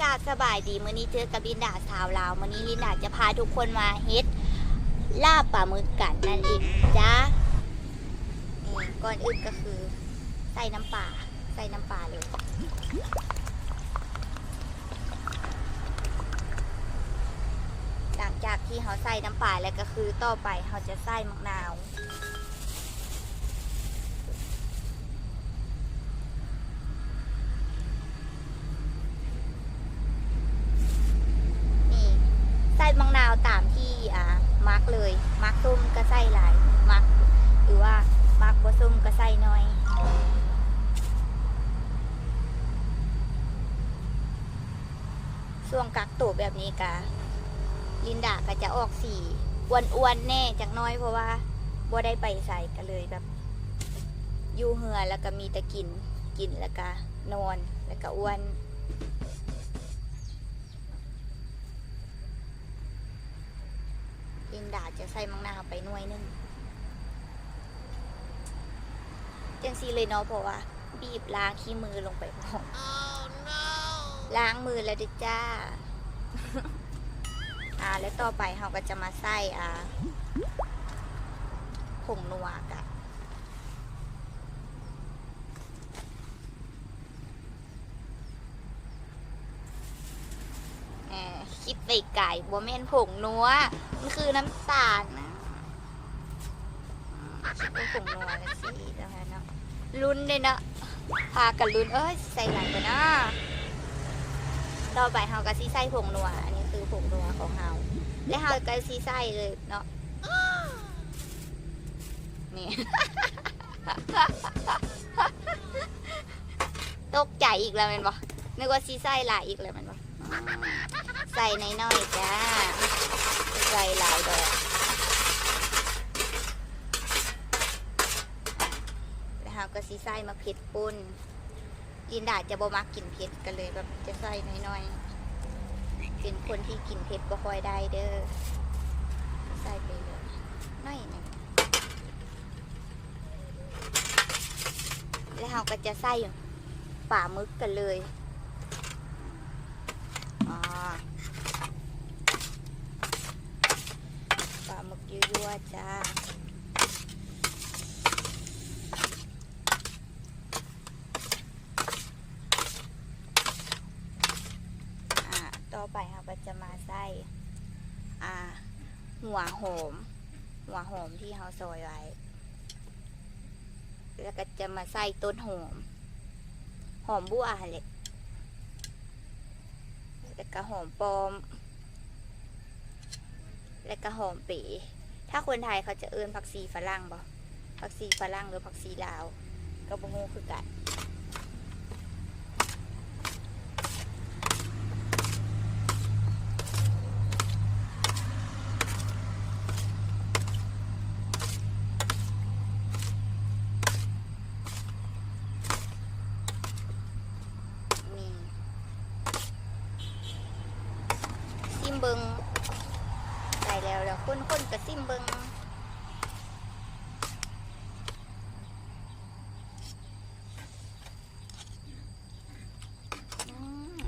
กาสบายดีมื้อนี้เจอกับลินดาสาวลาวมื้อนี้ลินดาจะพาทุกคนมาเฮ็ดลาบปลาหมึกกันนั่นเองจ้านี่ก่อนอื่นก็คือ ใส่น้ำปลาใส่น้ำปลาเลยหลังจากที่เขาใส่น้ำปลาแล้วก็คือต่อไปเขาจะใส่มะนาว นี่ใส่มะนาวตามที่อ่ามักเลยมักส้มก็ใส่หลายมัก หรือว่ามักบ่ส้มก็ใส่น้อย ช่วงกักตัวแบบนี้กะลินดาก็จะออกสีอ้วนๆแน่จักน้อยเพราะว่าบ่ได้ไปใส่กันเลยแบบอยู่เหือแล้วก็มีแต่กินกินแล้วก็นอนแล้วก็อ้วนลินดาจะใส่มังนาวไปหน่วยนึงจังซีเลยเนาะเพราะว่า บีบล้างขี้มือลงไปพร้อม ล้างมือแล้วดิจ้า อ่า แล้วต่อไปเราก็จะมาใส่อ่าผงนัวกันคิดไปไก่บัวแม่นผงนัว มันคือน้ำตาลนะคิดว่าผงนัวแล้วสิแล้วนะลุ้นเลยนะพากันลุ้นเอ้ย ใส่หลายไปนะ ต่อไปเฮาก็สิใส่ผงนัว อันนี้คือผงนัวของเฮาและเฮาก็สิใส่เลยเนาะนี่ ตกใจอีกแล้วแมันบ่นึกว่าซีไส้หลายอีกแล้วแมันบ่อืมใส่น้อยๆจ้าใส่หลายดอกแล้วเราก็ซีไส้มาเผ็ดปุ่น ลินดาจะบ่มักกินเผ็ดกันเลยแบบจะใส่น้อยๆ เป็นคนที่กินเผ็ดบ่ค่อยได้เด้อ ใส่ไปเลยน้อยหนึงแล้วเราก็จะใส่ป่ามึกกันเลยปลาหมึกยั่วๆจ้า ต่อไปเราก็จะมาใส่ อ่า หัวหอม หัวหอมที่เราซอยไว้ แล้วก็จะมาใส่ต้นหอม หอมบัวเลยแล้วก็หอมปอม แล้วก็หอมป๋ถ้าคนไทยเขาจะเอิ้นผักชีฝรั่งบ่ผักชีฝรั่งหรือผักชีลาว ก็บ่ฮู้คือกันซิมเบิงได้แล้วแล้วคนคนๆกับซิมเบิงอืม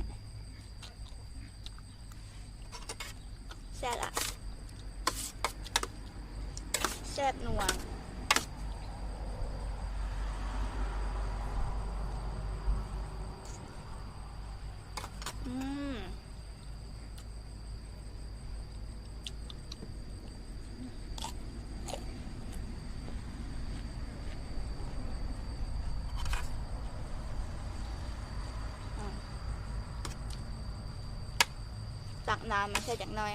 แซ่บอะแซ่บนัว อืมตักน้ำม่ใช่จากน้อย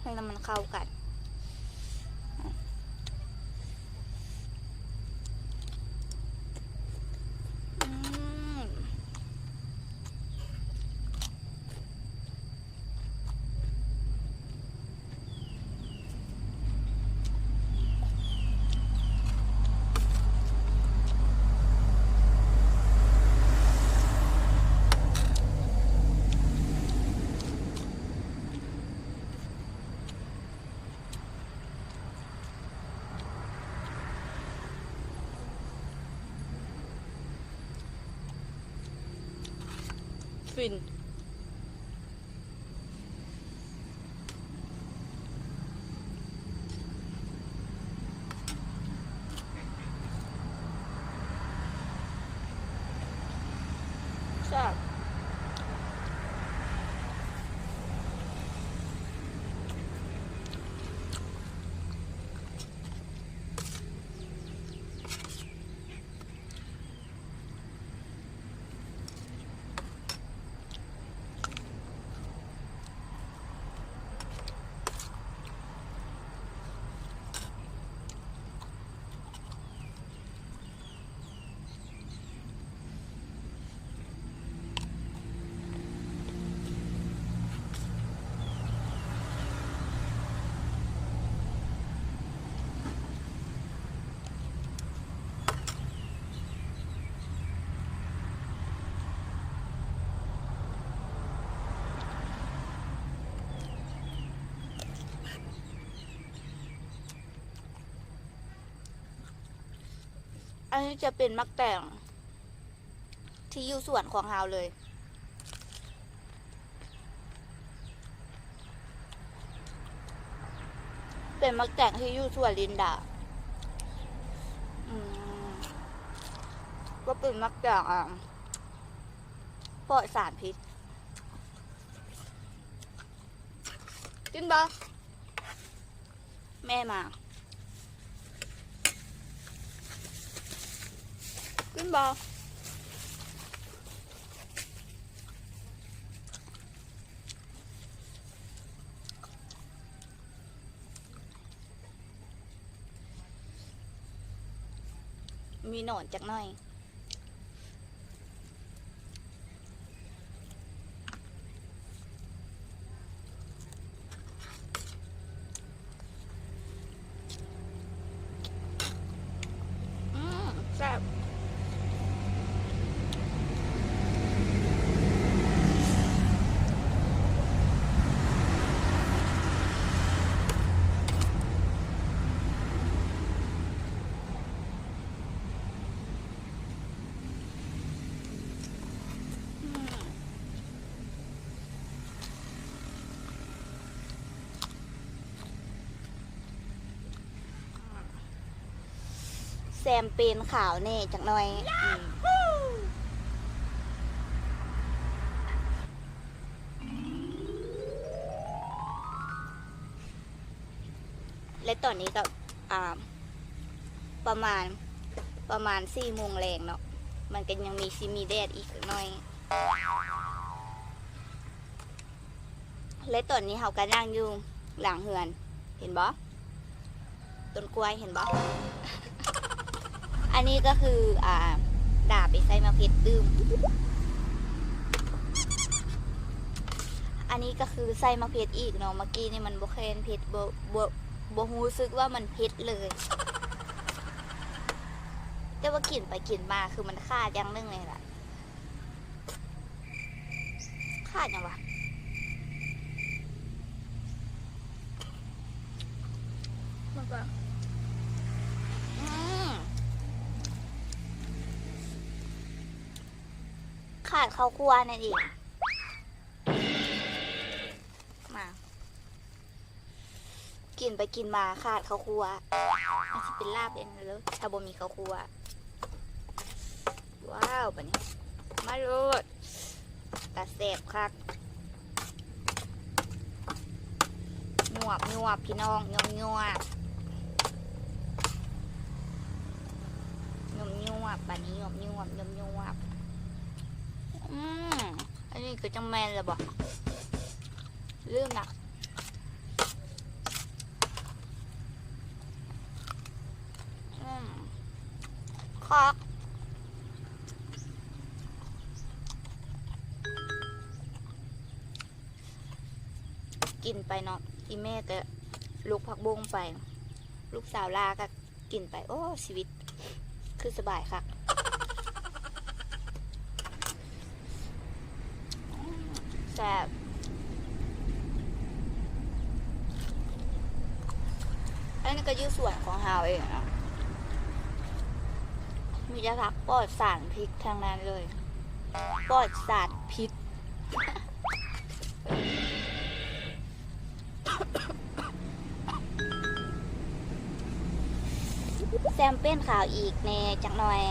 ให้น้ำมันเข้ากันอืม ฟิน อันนี้จะเป็นมักแต่ง ที่อยู่ส่วนของเฮาเลย เป็นมักแต่งที่อยู่ส่วนลินดาก็เป็นมักแต่งอะปลอดสารพิษกินบ่แม่มา กินบ่มีหนอนจากหน่อย อืมแซ่บอืม แซมเป็นขาวแน่จักหน่อยและตอนนี้ก็ประมาณประมาณสี่โมงแรงเนาะมันก็ยังมีซิมีแดดอีกหน่อย และตอนนี้เขาก็นั่งอยู่หลังเฮือน เห็นบ่ต้นกล้วยเห็นบ่อั อันนี้ก็คืออ่าดาบไปใส่มาเพชรดื่ม อันนี้ก็คือใส่มะเพ็ดอีกเนาะเมื่อกี้นี่มันบ่เคนเผ็ดบ่บ่บ่รู้สึกว่ามันเผ็ดเลย แต่ว่ากลิ่นไปกลิ่นมาคือมันขาดอย่างนึงเลยล่ะขาดยังวะมันก็อืมขาดข้าวคั่วนั่นเองมากินไปกินมาขาดข้าวคั่วมันจะเป็นลาบเองเลยถ้าบ่มีข้าวคั่วว้าวปะนี้มาโลดตาแสบคักหยวบหยวบพี่น้องหยวบหยวบยมยวบบันนี้ยมยวบยมยวบ อืมอันนี้คือจังแมนเลยบอกเรื่องหนักคอกกินไปเนาะที่แม่ก็ลูกผักบุ้งไป ลูกสาวลาก็กินไป โอ้ ชีวิต คือสบายค่ะแซ่บอันนี้ก็ยืดส่วนของเฮาเองอะมีจะพักปอดสารพิษทางนั้นเลย ปอดสารพิษแซมเป้นข่าวอีกแน่จักหน่อย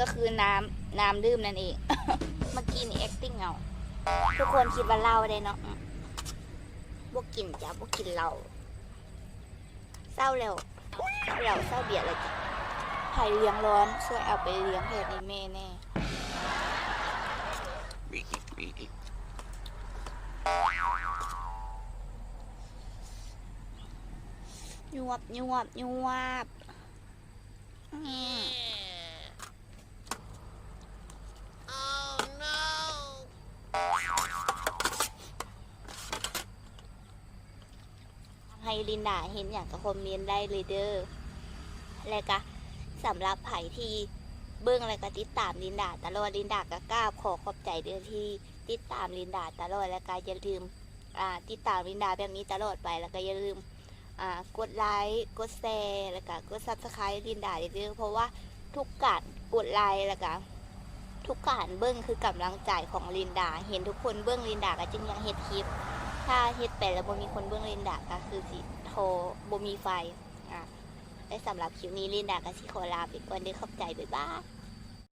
ก็คือน้ำน้ำดื่มนั่นเอง เมื่อกี้นี่ acting เอาทุกคนคิดว่าเล้าได้เนาะบวกกินจ้ะบวกกินเหล้าเศร้าแล้วเศร้าแล้วเศร้าเบียดเลยจ้ะไผ่เลี้ยงร้อนช่วยเอาไปเลี้ยงเพจในเม่แน่ยวบยวบยวบอืม ลินดาเห็นอย่างกับคอมเมนต์ได้เลยเด้อและก็สำหรับไผ่ที่เบิ้องและก็ติดตามลินดาตลอดลินดาก็กราบขอขอบใจเด้อที่ติดตามลินดาตลอดและก็อย่าลืมติดตามลินดาแบบนี้ตลอดไปแล้วก็อย่าลืมกดไลค์กดแชร์แล้วก็กดซับสไครต์ลินดาเด้อเพราะว่าทุกการกดไลค์แล้วก็ทุกการเบิ้งคือกำลังใจของลินดา เห็นทุกคนเบิ้งลินดาก็จึงยังเฮ็ดคลิป ถ้าเฮ็ดไปแล้วบ่มีคนเบื้องลินดาก็คือสิโทรบ่มีไฟอะและสำหรับคลิปนี้ลินดาก็สิขอลาไปก่อนเด้อขอบใจบ๊ายบาย